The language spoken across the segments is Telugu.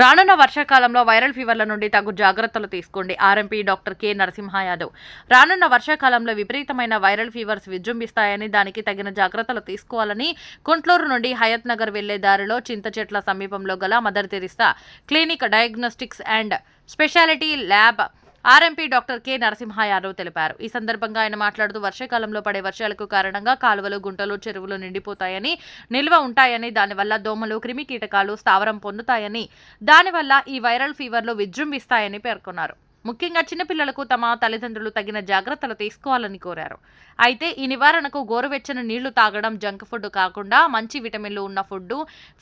రానున్న వర్షాకాలంలో వైరల్ ఫీవర్ల నుండి తగు జాగ్రత్తలు తీసుకోండి. RMP doctor K Narasimha Yadav రానున్న వర్షాకాలంలో విపరీతమైన వైరల్ ఫీవర్స్ విజృంభిస్తాయని దానికి తగిన జాగ్రత్తలు తీసుకోవాలని కుంట్లూరు నుండి హయత్ నగర్ వెళ్ళే దారిలో చింతచెట్ల సమీపంలో గల mother Teresa clinic diagnostics and speciality lab RMP doctor K Narasimha Yadav తెలిపారు. ఈ సందర్భంగా ఆయన మాట్లాడుతూ వర్షాకాలంలో పడే వర్షాలకు కారణంగా కాలువలు గుంటలు చెరువులు నిండిపోతాయని నిల్వ ఉంటాయని దానివల్ల దోమలు క్రిమి కీటకాలు స్థావరం పొందుతాయని దానివల్ల ఈ వైరల్ ఫీవర్లు విజృంభిస్తాయని పేర్కొన్నారు. ముఖ్యంగా చిన్నపిల్లలకు తమ తల్లిదండ్రులు తగిన జాగ్రత్తలు తీసుకోవాలని కోరారు. అయితే ఈ నివారణకు గోరువెచ్చని నీళ్ళు తాగడం జంక్ ఫుడ్ కాకుండా మంచి విటమిన్లు ఉన్న ఫుడ్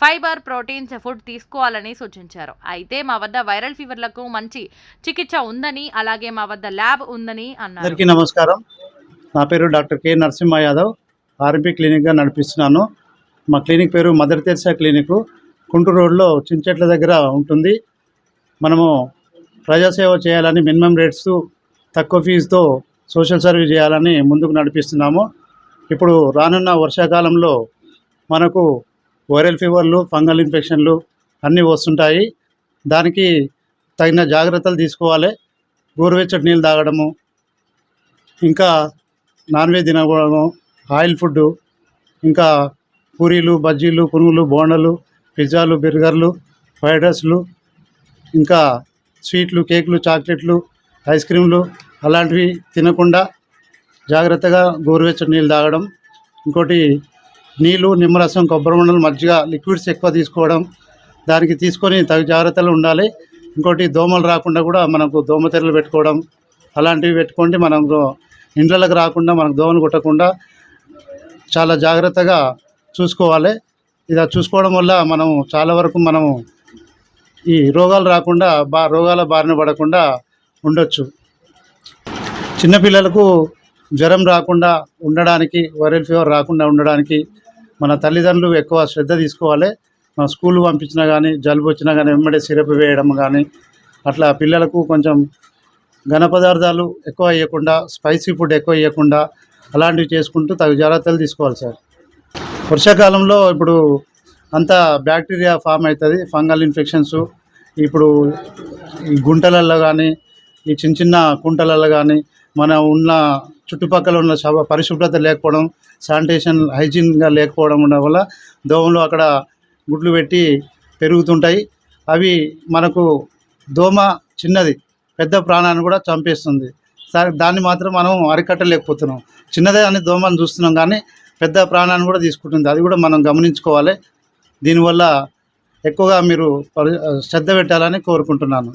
ఫైబర్ ప్రోటీన్స్ ఫుడ్ తీసుకోవాలని సూచించారు. అయితే మా వద్ద వైరల్ ఫీవర్లకు మంచి చికిత్స ఉందని అలాగే మా వద్ద ల్యాబ్ ఉందని అన్నారు. నమస్కారం. నా పేరు doctor K. Narasimha Yadav. RMP క్లినిక్గా నడిపిస్తున్నాను. మా క్లినిక్ పేరు మదర్ తెరిసా క్లినిక్. కుంటూరు రోడ్లో చించెట్ల దగ్గర ఉంటుంది. మనము ప్రజాసేవ చేయాలని మినిమం రేట్స్ తక్కువ ఫీజుతో సోషల్ సర్వీస్ చేయాలని ముందుకు నడిపిస్తున్నాము. ఇప్పుడు రానున్న వర్షాకాలంలో మనకు వైరల్ ఫీవర్లు ఫంగల్ ఇన్ఫెక్షన్లు అన్నీ వస్తుంటాయి. దానికి తగిన జాగ్రత్తలు తీసుకోవాలి. గోరువెచ్చటి నీళ్ళు తాగడము ఇంకా నాన్ వెజ్ తినకూడము ఆయిల్ ఫుడ్ ఇంకా పూరీలు బజ్జీలు పునుగులు బోండలు పిజ్జాలు బర్గర్లు ఫ్రైడ్ రైస్లు ఇంకా స్వీట్లు కేకులు చాక్లెట్లు ఐస్ క్రీమ్లు అలాంటివి తినకుండా జాగ్రత్తగా గోరువెచ్చని నీళ్ళు తాగడం. ఇంకోటి నీళ్ళు నిమ్మరసం కొబ్బరి మండలు మజ్జిగ లిక్విడ్స్ ఎక్కువ తీసుకోవడం. దానికి తీసుకొని తగు జాగ్రత్తలు ఉండాలి. ఇంకోటి దోమలు రాకుండా కూడా మనకు దోమతెరలు పెట్టుకోవడం. అలాంటివి పెట్టుకోండి. మనం ఇండ్లలకు రాకుండా మనకు దోమలు కొట్టకుండా చాలా జాగ్రత్తగా చూసుకోవాలి. ఇలా చూసుకోవడం వల్ల మనం చాలా వరకు మనము ఈ రోగాలు రాకుండా బా రోగాల బారిన పడకుండా ఉండొచ్చు. చిన్నపిల్లలకు జ్వరం రాకుండా ఉండడానికి వైరల్ ఫీవర్ రాకుండా ఉండడానికి మన తల్లిదండ్రులు ఎక్కువ శ్రద్ధ తీసుకోవాలి. మన స్కూల్ పంపించినా కానీ జలుబు వచ్చినా కానీ వెంబడే సిరప్ వేయడం కానీ అట్లా పిల్లలకు కొంచెం ఘన పదార్థాలు ఎక్కువ వేయకుండా స్పైసీ ఫుడ్ ఎక్కువ వేయకుండా అలాంటివి చేసుకుంటూ తగు జాగ్రత్తలు తీసుకోవాలి సార్. వర్షాకాలంలో ఇప్పుడు అంతా బ్యాక్టీరియా ఫామ్ అవుతుంది ఫంగల్ ఇన్ఫెక్షన్స్. ఇప్పుడు గుంటలల్లో కానీ ఈ చిన్న చిన్న కుంటలలో కానీ మన ఉన్న చుట్టుపక్కల ఉన్న పరిశుభ్రత లేకపోవడం శానిటేషన్ హైజీన్గా లేకపోవడం ఉండడం వల్ల దోమలు అక్కడ గుడ్లు పెట్టి పెరుగుతుంటాయి. అవి మనకు దోమ చిన్నది పెద్ద ప్రాణాన్ని కూడా చంపేస్తుంది. దాన్ని మాత్రం మనం అరికట్టలేకపోతున్నాం. చిన్నదే అని దోమని చూస్తున్నాం కానీ పెద్ద ప్రాణాన్ని కూడా తీసుకుంటుంది. అది కూడా మనం గమనించుకోవాలి. దీనివల్ల ఎక్కువగా మీరు పరి- శ్రద్ధ పెట్టాలని కోరుకుంటున్నాను.